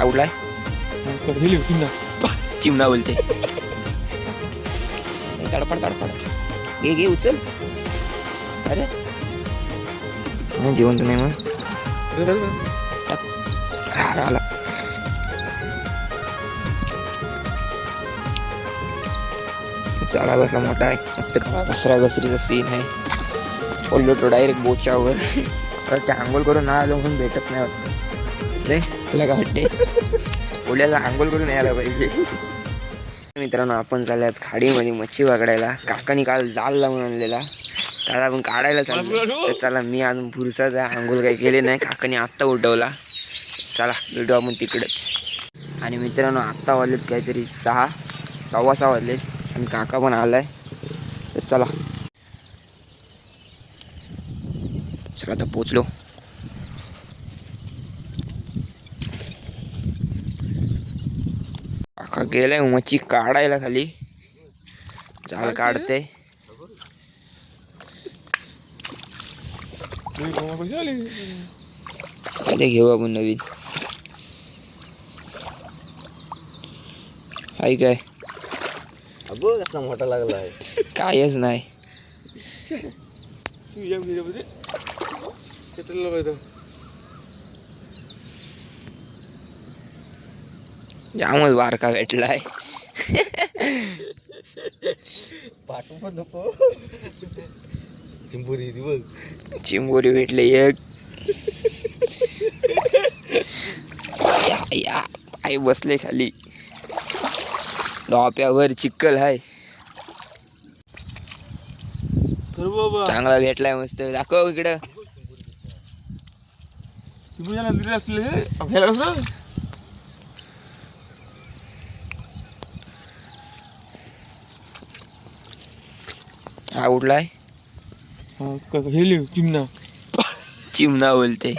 आवडलाय चिमणा बोलते तडपड तडपड घे घे उचल अरे जिवंत नाही मग आला चाळा बसला मोठा आहे मस्त दसरा घसरीचा सीन आहे पडलो तो डायरेक्ट बोचावर आंघोळ करून ना आलो म्हणून भेटत नाही वाटत रे तुला काय वाटते ओल्याला आंघोळ करून यायला पाहिजे. मित्रांनो आपण चालले आज खाडीमध्ये मच्छी पकडायला. काकानी काल जाल लावून आणलेला. त्याला आपण काढायला चाललो तर चला मी अजून पुरुषाच आंघोळ काही केले नाही. काकाने आत्ता उठवला. चला भेटू आपण तिकडेच. आणि मित्रांनो आत्ता वाजलेत काहीतरी सहा सव्वा सहा वाजलेत आणि काका पण आलाय. तर चला. चला आता पोचलो गेलाय मच्छी काढायला खाली. जाळ काढते? घेऊ आपण नवीन. हाय काय? कसला मोठा लागला आहे कायच नाही. जामच बारका भेटलाय. पाठवू पण नको. चिंबोरी दिवस चिंबोरी भेटले एक. या या. आई बसले खाली. डोप्यावर चिक्कल आहे तर बाबा. चांगला भेटलाय मस्त. दाखव इकडं. हा हेली चिमणा. चिमणा बोलते.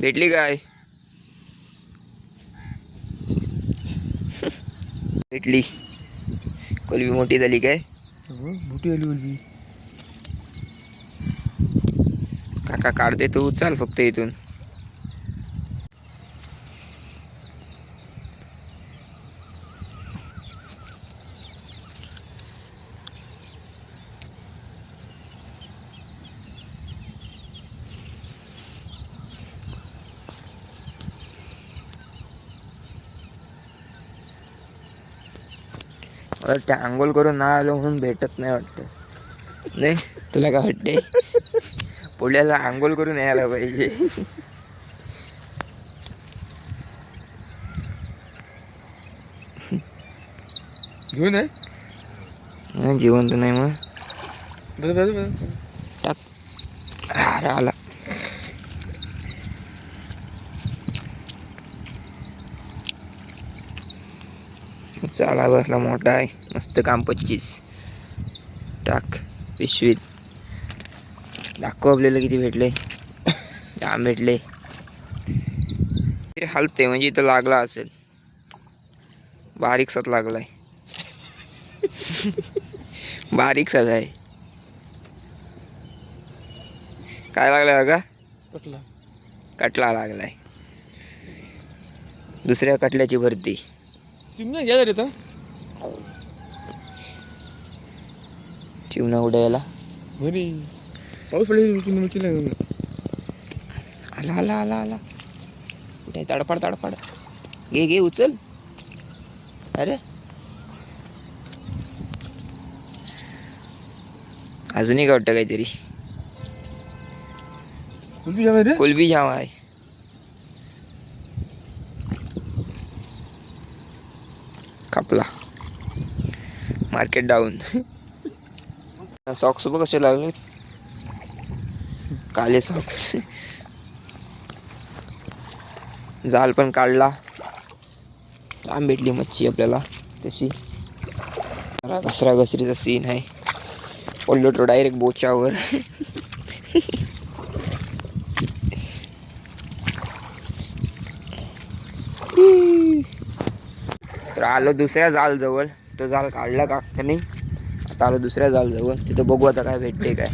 भेटली काय? भेटली. कोलबी मोठी झाली काय? बुटी आली बोलली काका काढते तू चाल फक्त इथून. मला ते आंघोळ करून ना आलो म्हणून भेटत नाही वाटतं. नाही? तुला काय वाटते पुण्याला आंघोळ करून यायला पाहिजे. घेऊन आहे जिवंत नाही मग. टाक. अरे आला चाला बसला मोठा आहे. मस्त काम पच्चीस. टाक पिशवीत. दाखव आपल्याला किती भेटले. जाम भेटले. ते हलते म्हणजे इथं लागला असेल. बारीकसाच लागलाय. बारीकसाच आहे. काय लागलाय बघा कटला. कटला लागलाय. दुसऱ्या कटल्याची भरती. चिमणा घ्या रे आता चिवणा उडायला घरी. पाऊस पडले आला आला आला आला. कुठे तडफड तडफड. घे घे उचल. अरे. अजूनही वाटतं काहीतरी. कुलबी घ्या रे कोलबी जाम आहे. कापला. Market down. सॉक्स बघ कसे लागले. काले सॉक्स जाल पण काढला. लांब भेटली मच्छी आपल्याला तशी. घसरा घसरीचा सीन आहे. पडलो तो डायरेक्ट बोचावर तर आलो दुसऱ्या जाल जवळ तो जाल काढला का नाही? आता आलो दुसऱ्या जाल जवळ तिथं बघू आता काय भेटते काय.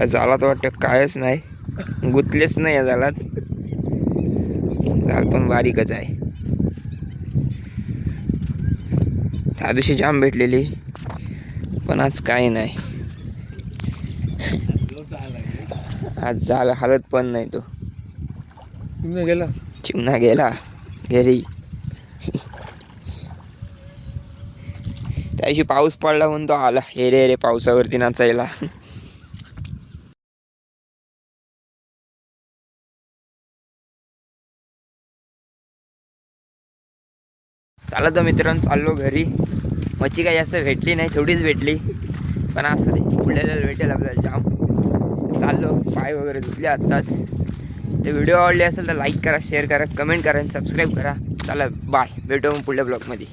ह्या जालात वाटतं कायच नाही. गुतलेच नाही या जालात. जाल पण बारीकच आहे. त्या दिवशी जाम भेटलेली पण आज काही नाही. आज जाल हालत पण नाही तो. तुम्ही गेला? चिमणा गेला घरी. त्या दिवशी पाऊस पडला म्हणून तो आला. हे रे रे पावसावरती नाचायला. चला तर मित्रांनो चाललो घरी. मच्छी काही जास्त भेटली नाही थोडीच भेटली. पण असं ते पुढल्याला भेटेल आपल्याला जाम. चाललो पाय वगैरे धुतले आत्ताच. ते व्हिडिओ आवडले असेल तर लाईक करा शेअर करा कमेंट करा आणि सबस्क्राईब करा. चला बाय भेटू मग पुढल्या ब्लॉगमध्ये